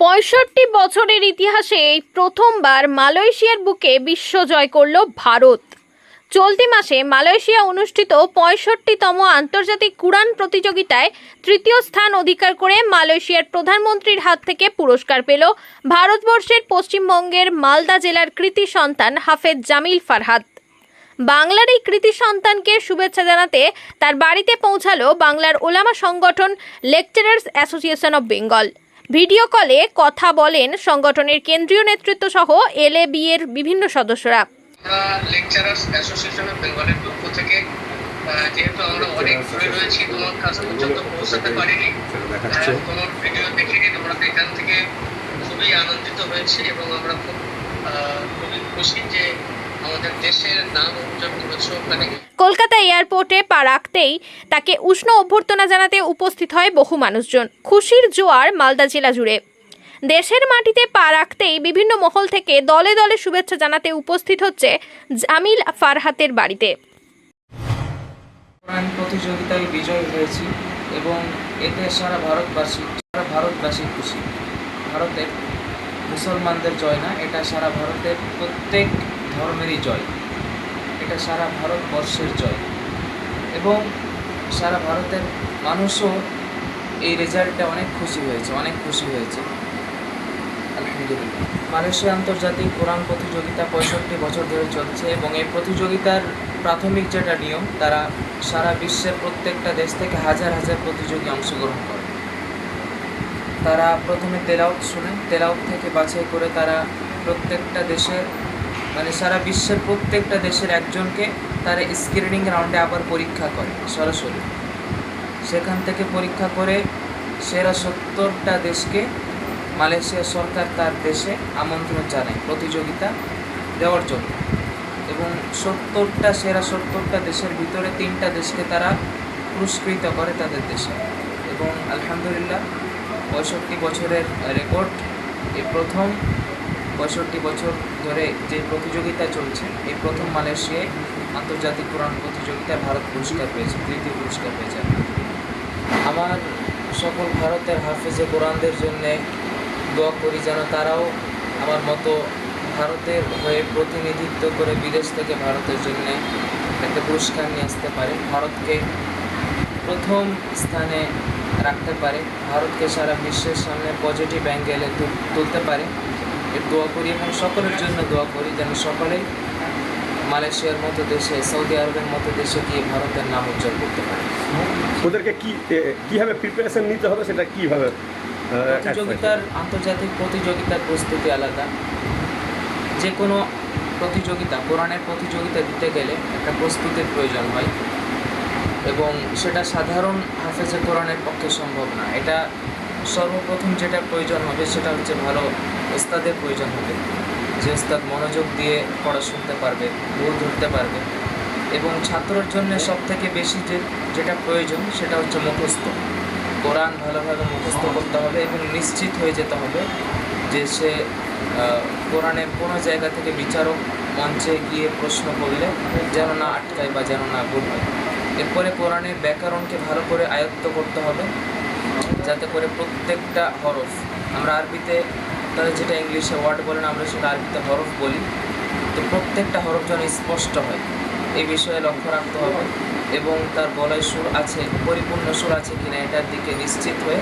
পঁয়ষট্টি বছরের ইতিহাসে এই প্রথমবার মালয়েশিয়ার বুকে বিশ্ব জয় করল ভারত। চলতি মাসে মালয়েশিয়া অনুষ্ঠিত পঁয়ষট্টিতম আন্তর্জাতিক কুরআন প্রতিযোগিতায় তৃতীয় স্থান অধিকার করে মালয়েশিয়ার প্রধানমন্ত্রীর হাত থেকে পুরস্কার পেল ভারতবর্ষের পশ্চিমবঙ্গের মালদা জেলার কৃতি সন্তান হাফেজ জামিল ফারহাদ। বাংলার এই কৃতি সন্তানকে শুভেচ্ছা জানাতে তার বাড়িতে পৌঁছালো বাংলার ওলামা সংগঠন lecturers association of Bengal. Video কলে কথা বলেন সংগঠনের কেন্দ্রীয় নেতৃত্ব সহ এলএবি এর বিভিন্ন সদস্যরা। লেকচারার্স অ্যাসোসিয়েশন অফ বেঙ্গলের পক্ষ থেকে যেহেতু আমরা অনেক দূরে রয়েছি তোমার কাছ পর্যন্ত পৌঁছাতে পারিনি তোমার ভিডিও দেখে আমরা এখান থেকে খুবই আনন্দিত হয়েছি এবং আমরা খুব খুবই খুশি যে আমাদের দেশের নাম উজ্জ্বল করেছ ওখানে কলকাতা এয়ারপোর্টে পা রাখতেই তাকে উষ্ণ অভ্যর্থনা জানাতে উপস্থিত হয় বহু মানুষজন। খুশির জোয়ার মালদা জেলা জুড়ে। দেশের মাটিতে পা রাখতেই বিভিন্ন মহল থেকে দলে দলে শুভেচ্ছা জানাতে উপস্থিত হচ্ছে জামিল ফারহাতের বাড়িতে। কোরআন প্রতিযোগিতায় বিজয়ী হয়েছি এবং এতে সারা ভারতবাসী সারা ভারতবাসী খুশি। ভারতের মুসলমানদের জয় না এটা সারা ভারতের প্রত্যেক ধর্মেরই জয়। এটা সারা ভারতবর্ষের জয়। এবং সারা ভারতের মানুষও এই রেজাল্টে অনেক খুশি হয়েছে, অনেক খুশি হয়েছে। আলহামদুলিল্লাহ। মালয়েশিয়া আন্তর্জাতিক কোরআন প্রতিযোগিতা পঁয়ষট্টি বছর ধরে চলছে এবং এই প্রতিযোগিতার প্রাথমিক যেটা নিয়ম, তারা সারা বিশ্বের প্রত্যেকটা দেশ থেকে হাজার হাজার প্রতিযোগী অংশগ্রহণ করে। তারা প্রথমে তেলাউত শুনে তেলাউত থেকে বাছাই করে তারা প্রত্যেকটা দেশের মানে সারা বিশ্বের প্রত্যেকটা দেশের একজনকে তারা স্ক্রিনিং রাউন্ডে আবার পরীক্ষা করে, সরাসরি। সেখান থেকে পরীক্ষা করে সেরা সত্তরটা দেশকে মালয়েশিয়া সরকার তার দেশে আমন্ত্রণ জানায়, প্রতিযোগিতা দেওয়ার জন্য। এবং সত্তরটা, সেরা সত্তরটা দেশের ভিতরে তিনটা দেশকে তারা পুরস্কৃত করে তাদের দেশে। এবং আলহামদুলিল্লাহ, পঁয়ষট্টি বছরের রেকর্ড এই প্রথম পঁয়ষট্টি বছর ধরে যে প্রতিযোগিতা চলছে, এই প্রথম মালয়েশিয়ায় আন্তর্জাতিক কোরআন প্রতিযোগিতায় ভারত পুরস্কার পেয়েছে, তৃতীয় পুরস্কার পেয়েছে। আমার সকল ভারতের হাফেজে কোরআনদের জন্যে দোয়া করি যেন তারাও আমার মতো ভারতের হয়ে প্রতিনিধিত্ব করে বিদেশ থেকে ভারতের জন্যে একটা পুরস্কার নিয়ে আসতে পারে। ভারতকে প্রথম স্থানে রাখতে পারে। ভারতকে সারা বিশ্বের সামনে পজিটিভ অ্যাঙ্গেলে তুলতে পারে। দোয়া করি এবং সকলের জন্য দোয়া করি যেন সকলেই মালয়েশিয়ার মতো দেশে সৌদি আরবের মতো দেশে গিয়ে ভারতের নাম উজ্জ্বল করতে পারে। ওদেরকে কি কীভাবে প্রিপারেশন নিতে হবে সেটা কীভাবে প্রতিযোগিতার আন্তর্জাতিক প্রতিযোগিতার প্রস্তুতি আলাদা। যে কোনো প্রতিযোগিতা কোরআনের প্রতিযোগিতা দিতে গেলে একটা প্রস্তুতির প্রয়োজন হয় এবং সেটা সাধারণ হাফেজে কোরআনের পক্ষে সম্ভব না। এটা সর্বপ্রথম যেটা প্রয়োজন হবে সেটা হচ্ছে ভালো ওস্তাদের প্রয়োজন হবে। যে ওস্তাদ মনোযোগ দিয়ে পড়া শুনতে পারবে ভুল ধরতে পারবে এবং ছাত্রর জন্য সব থেকে বেশি যে, যেটা প্রয়োজন সেটা হচ্ছে মুখস্থ। কোরআন ভালোভাবে মুখস্থ করতে হবে এবং নিশ্চিত হয়ে যেতে হবে যে সে কোরআনের কোনো জায়গা থেকে বিচারক মঞ্চে গিয়ে প্রশ্ন করলে যেন না আটকায় বা যেন না ভুল হয়। এরপরে কোরআনের ব্যাকরণকে ভালো করে আয়ত্ত করতে হবে যাতে করে প্রত্যেকটা হরফ, আমরা আরবিতে তারা যেটা ইংলিশে ওয়ার্ড বলেন আমরা সেটা আরবিতে হরফ বলি। তো প্রত্যেকটা হরফ যেন স্পষ্ট হয় এই বিষয়ে লক্ষ্য রাখতে হবে। এবং তার গলায় সুর আছে পরিপূর্ণ সুর আছে কিনা এটার দিকে নিশ্চিত হয়ে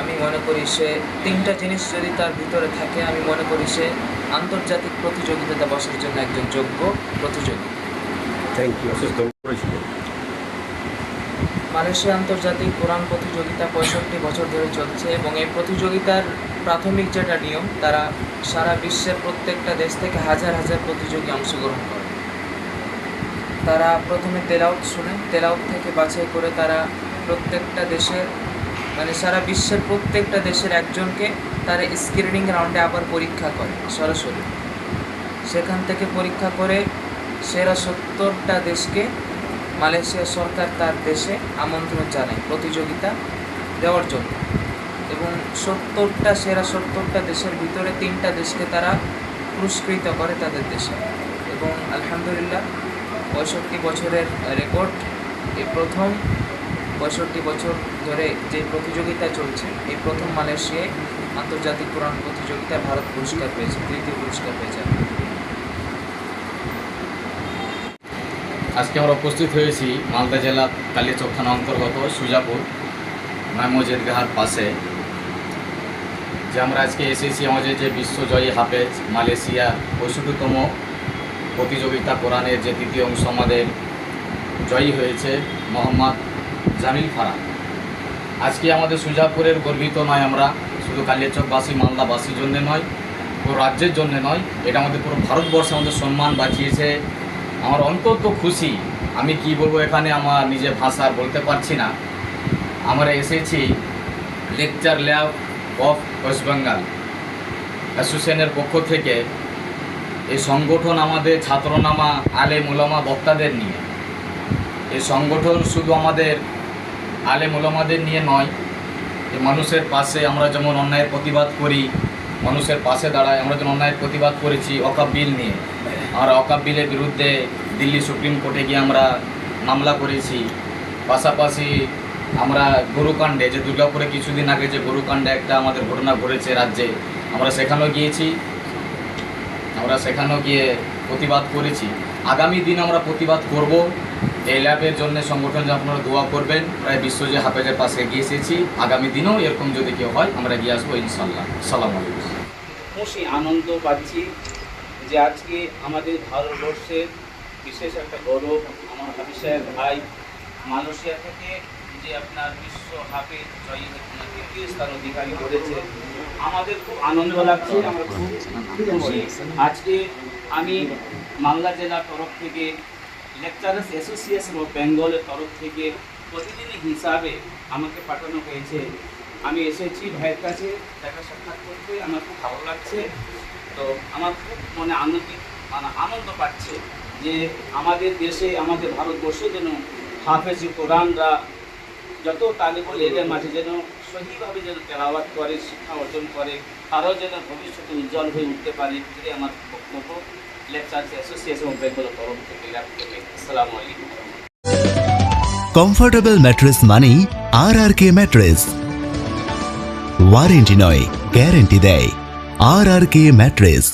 আমি মনে করি সে তিনটা জিনিস যদি তার ভিতরে থাকে আমি মনে করি সে আন্তর্জাতিক প্রতিযোগিতাতে বসার জন্য একজন যোগ্য প্রতিযোগী। থ্যাংক ইউ মালয়েশিয়া আন্তর্জাতিক কোরআন প্রতিযোগিতা পঁয়ষট্টি বছর ধরে চলছে এবং এই প্রতিযোগিতার প্রাথমিক যেটা নিয়ম, তারা সারা বিশ্বের প্রত্যেকটা দেশ থেকে হাজার হাজার প্রতিযোগী অংশগ্রহণ করে। তারা প্রথমে তেলাউত শুনে তেলাউত থেকে বাছাই করে তারা প্রত্যেকটা দেশের মানে সারা বিশ্বের প্রত্যেকটা দেশের একজনকে তারা স্ক্রিনিং রাউন্ডে আবার পরীক্ষা করে, সরাসরি। সেখান থেকে পরীক্ষা করে সেরা সত্তরটা দেশকে মালয়েশিয়া সরকার তার দেশে আমন্ত্রণ জানায়, প্রতিযোগিতা দেওয়ার জন্য। সত্তরটা সেরা সত্তরটা দেশের ভিতরে তিনটা দেশকে তারা পুরস্কৃত করে তাদের দেশে। এবং আলহামদুলিল্লাহ, পঁয়ষট্টি বছরের রেকর্ড। এই প্রথম পঁয়ষট্টি বছর ধরে যে প্রতিযোগিতা চলছে, এই প্রথম মালয়েশিয়ায় আন্তর্জাতিক পুরাণ প্রতিযোগিতায় ভারত পুরস্কার পেয়েছে, তৃতীয় পুরস্কার পেয়েছে আজকে আমরা উপস্থিত হয়েছি মালদা জেলা কালিয়াচক থানা অন্তর্গত সুজাপুর মাইমজ ঈদগাহার পাশে। যে আমরা আজকে এসেছি আমাদের যে বিশ্বজয়ী হাফেজ মালয়েশিয়া পঁয়ষট্টিতম প্রতিযোগিতা কোরআনের যে তৃতীয় অংশ আমাদের জয়ী হয়েছে মোহাম্মদ জামিল ফারা আজকে আমাদের সুজাপুরের গর্বিত নয় আমরা, শুধু কালিয়াচকবাসী, মালদাবাসীর জন্য নয়, পুরো রাজ্যের জন্য নয়, এটা আমাদের পুরো ভারতবর্ষে আমাদের সম্মান বাঁচিয়েছে। আমার অন্তত খুশি, আমি কি বলব এখানে আমার নিজের ভাষা বলতে পারছি না। আমরা এসেছি lecture lab of West Bengal. অ্যাসোসিয়েশনের পক্ষ থেকে এই সংগঠন আমাদের ছাত্রনামা আলে মোলামা বক্তাদের নিয়ে। এই সংগঠন শুধু আমাদের আলে মোলামাদের নিয়ে নয় এই মানুষের পাশে আমরা যেমন অন্যায়ের প্রতিবাদ করি, মানুষের পাশে দাঁড়ায় আমরা যেমন অন্যায়ের প্রতিবাদ করেছি অকাপ বিল নিয়ে। আমরা অকাপ বিলের বিরুদ্ধে দিল্লি সুপ্রিম কোর্টে গিয়ে আমরা মামলা করেছি। পাশাপাশি আমরা গরুকাণ্ডে, যে দুর্গাপুরে কিছুদিন আগে যে গরুকাণ্ডে একটা আমাদের ঘটনা ঘটেছে রাজ্যে, আমরা সেখানেও গিয়েছি। আমরা সেখানেও গিয়ে প্রতিবাদ করেছি। আগামী দিন আমরা প্রতিবাদ করব। এই ল্যাবের জন্য সংগঠন যে আপনারা দোয়া করবেন, প্রায় বিশ্ব যে হাফেজের পাশে গিয়ে এসেছি। আগামী দিনেও এরকম যদি কেউ হয়, আমরা গিয়ে আসব ইনশাল্লাহ সালাম আলাইকুম। খুশি, আনন্দ পাচ্ছি যে আজকে আমাদের ভারতবর্ষের বিশেষ একটা গৌরব, আমার হাফিসের ভাই, মালয়েশিয়া থেকে যে আপনার বিশ্ব হাফে জয়ী তৃতীয় স্থান অধিকারী করেছে, আমাদের খুব আনন্দ লাগছে, আমরা খুব খুশি। আজকে আমি মালদা জেলার তরফ থেকে লেকচারার্স অ্যাসোসিয়েশন অফ বেঙ্গলের তরফ থেকে প্রতিনিধি হিসাবে আমাকে পাঠানো হয়েছে। আমি এসেছি ভাইয়ের কাছে, দেখা সাক্ষাৎ করতে, আমার খুব ভালো লাগছে। তো আমার খুব মনে আনন্দিত মানে আনন্দ পাচ্ছে যে আমাদের দেশে, আমাদের ভারতবর্ষে যেন হাফেজি কোরআনরা যত তালেবল এলেম আছে যেন সহিভাবে যেন তেলাওয়াত করে, শিক্ষা অর্জন করে তারাও যেন ভবিষ্যতে উজ্জ্বল হয়ে উঠতে পারে, এটাই আমার বক্তব্য। লেকচার্স অ্যাসোসিয়েশন অফ বেঙ্গল তরফ থেকে আসসালামু আলাইকুম। কমফোর্টেবল ম্যাট্রেস মানেই R R K mattress warranty নয় গ্যারেন্টি দেয়। R R K mattress